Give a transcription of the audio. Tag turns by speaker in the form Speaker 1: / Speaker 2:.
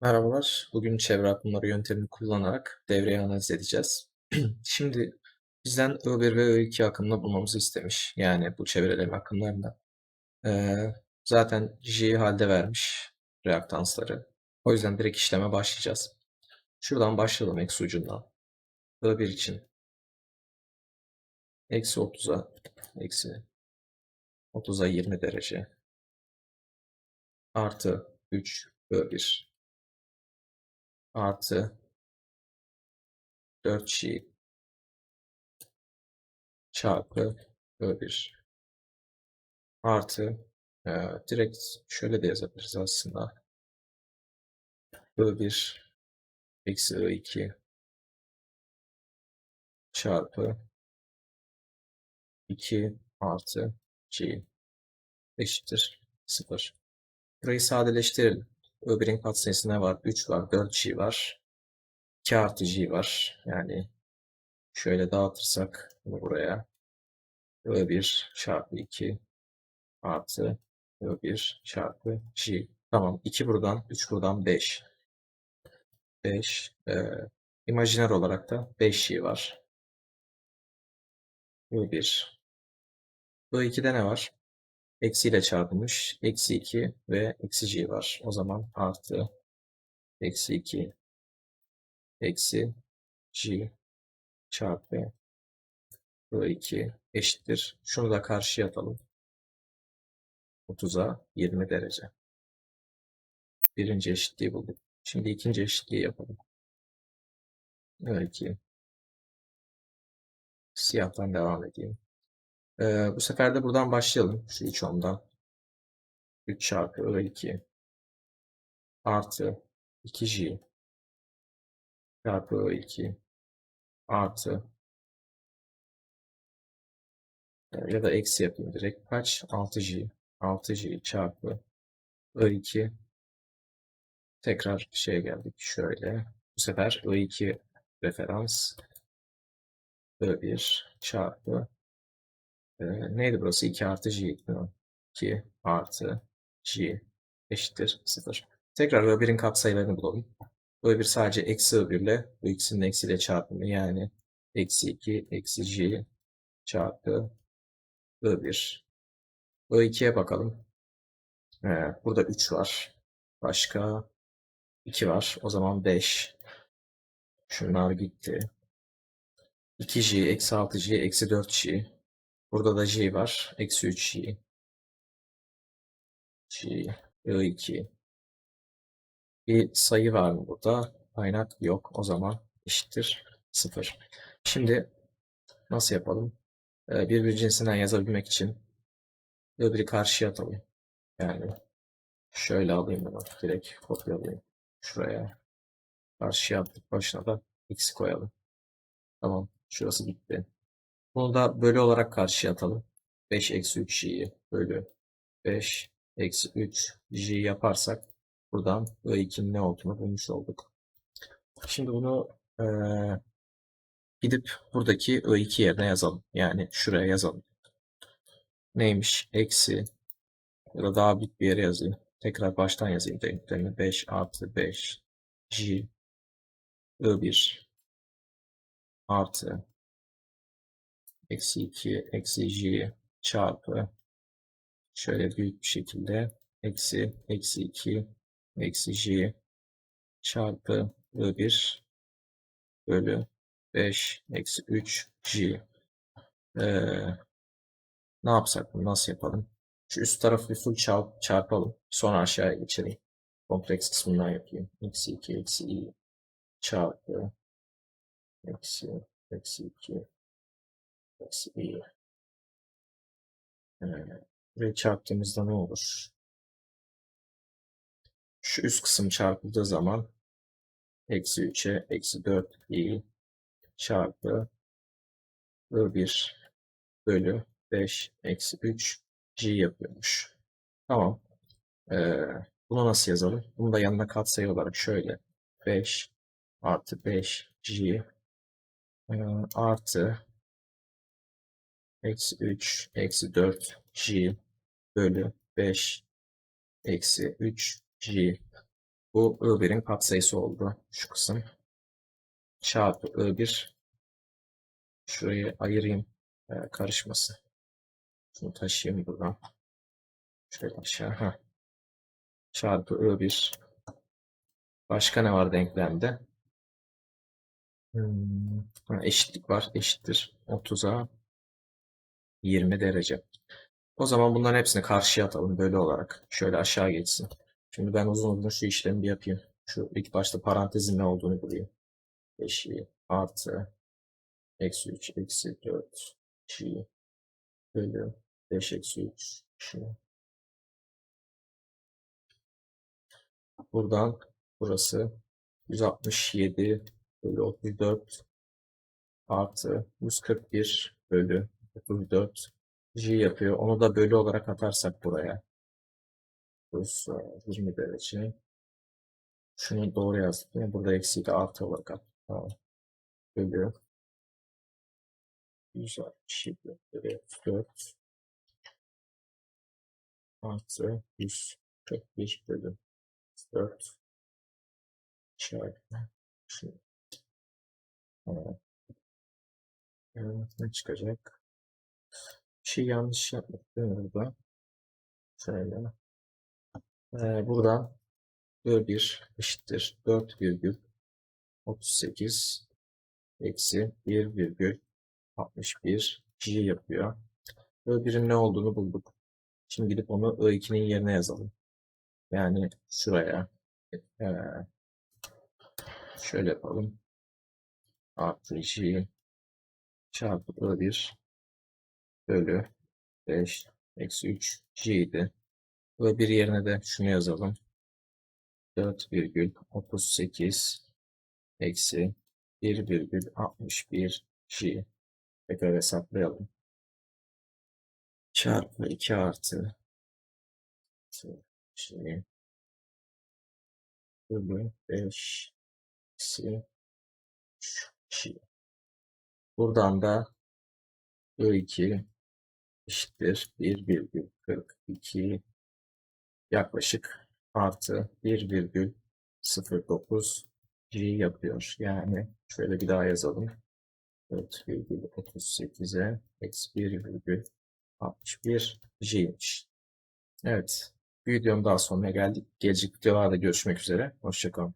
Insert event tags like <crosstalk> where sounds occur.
Speaker 1: Merhabalar. Bugün çevre akımları yöntemini kullanarak devreyi analiz edeceğiz. <clears throat> Şimdi bizden I1 ve I2 akımını bulmamızı istemiş. Yani bu çevreleme akımlarından. Ee, zaten J halde vermiş reaktansları. O yüzden direkt işleme başlayacağız. Şuradan başlayalım eksi ucundan. I1 için eksi 30'a eksi 30'a 20 derece artı 3 I1 artı 4J çarpı I1 artı e, direkt şöyle de yazabiliriz aslında. I1 eksi I2 çarpı 2 artı G eşittir 0. Burayı sadeleştirelim. I1'in katsayısı ne var? 3 var, 4G var. 2 artı G var. Yani şöyle dağıtırsak bunu buraya I1 çarpı 2 artı I1 çarpı G. Tamam. 2 buradan, 3 buradan 5. 5. E, imajiner olarak da 5G var. I1. I2'de ne var? Eksiyle çarpılmış. Eksi 2 ve eksi G var. O zaman artı eksi 2 eksi G çarpı I2 eşittir. Şunu da karşıya atalım. 30'a 20 derece. Birinci eşitliği bulduk. Şimdi ikinci eşitliği yapalım. I2 Siyahtan devam edeyim. Ee, bu sefer de buradan başlayalım. Şu 3 ondan. 3 çarpı I2 artı 2J çarpı I2 artı ya da eksi yapayım direkt. Kaç? 6J 6J çarpı I2 tekrar şeye geldik. Şöyle. Bu sefer I2 referans I1 çarpı e, neydi burası? 2 artı J değil mi? 2 artı J eşittir 0. Tekrar I1'in katsayılarını bulalım. I1 sadece eksi I1 ile bu ikisinin eksiyle çarpımı yani eksi 2 eksi J çarpı I1. I2'ye bakalım. Ee, burada 3 var. Başka 2 var. O zaman 5. Şunlar gitti. 2J eksi 6J eksi 4J. Burada da J var. Eksi 3J. J. I2. Bir sayı var mı burada? Kaynak yok. O zaman eşittir 0. Şimdi nasıl yapalım? Ee, birbir cinsinden yazabilmek için öbürü karşıya atalım. Yani şöyle alayım bunu. Direkt kopyalayayım. Şuraya. Karşıya attık. Başına da x koyalım. Tamam. Şurası bitti. Bunu da bölü olarak karşıya atalım. 5 eksi 3 j'yi bölü 5 eksi 3 j yaparsak buradan I2'nin ne olduğunu bulmuş olduk. Şimdi bunu eee, gidip buradaki I2 yerine yazalım. Yani şuraya yazalım. Neymiş? Eksi ya da daha büyük bir yere yazayım. Tekrar baştan yazayım denklemini. 5 artı 5 j I1 artı eksi 2 eksi j çarpı şöyle büyük bir şekilde eksi eksi 2 eksi j çarpı I1 bölü 5 eksi 3 j. Ee, ne yapsak bunu nasıl yapalım? Şu üst tarafı full çarp, çarpalım. Sonra aşağıya geçelim. Kompleks kısmından yapayım. Eksi 2 eksi i çarpı eksi eksi 2 burayı çarptığımızda ne olur? Şu üst kısım çarpıldığı zaman eksi 3'e eksi 4 i çarpı I1 bölü 5 eksi 3 g yapıyormuş. Tamam. Ee, bunu nasıl yazalım? Bunu da yanına katsayı olarak şöyle 5 artı 5 g e, artı eksi 3 eksi 4 g bölü 5 eksi 3 g Bu I1'in katsayısı oldu. Şu kısım. Çarpı I1. Şurayı ayırayım. e, karışmasın. Şunu taşıyayım buradan. Şöyle aşağı. Heh. Çarpı I1. Başka ne var denklemde? Hmm, ha, eşitlik var. Eşittir. 30'a 20 derece. O zaman bunların hepsini karşıya atalım böyle olarak. Şöyle aşağı geçsin. Şimdi ben uzun uzun şu işlemi bir yapayım. Şu ilk başta parantezin ne olduğunu bulayım. 5i artı eksi 3 eksi 4 i bölü 5 eksi 3 i. Buradan burası 167 bölü 34 artı 141 bölü 34 J yapıyor. Onu da bölü olarak atarsak buraya. Burası 20 derece. Şunu doğru yazdık. mi? Burada eksiği de artı olarak at. Tamam. Bölü 167 bölü 34 artı 141 bölü 4 çarpı şu. Evet, ne çıkacak? Şey yanlış mi burada? Şöyle. Ee, buradan böl 1 eşittir 4 virgül 38 eksi 1 virgül 61 G yapıyor. Böl 1'in ne olduğunu bulduk. Şimdi gidip onu I2'nin yerine yazalım. Yani şuraya ee, şöyle yapalım. Artı G çarpı I1 bölü 5 eksi 3 G'ydi. Ve bir yerine de şunu yazalım. 4,38 eksi 1,61 G. Tekrar hesaplayalım. Çarpı 2 artı G bölü 5 eksi 3 G. Buradan da I2 eşittir 1,42 yaklaşık artı 1,09 G yapıyor. Yani şöyle bir daha yazalım. 4,38'e eksi 1,61 G'ymiş. Evet. Bir videonun daha sonuna geldik. Gelecek videolarda görüşmek üzere. Hoşçakalın.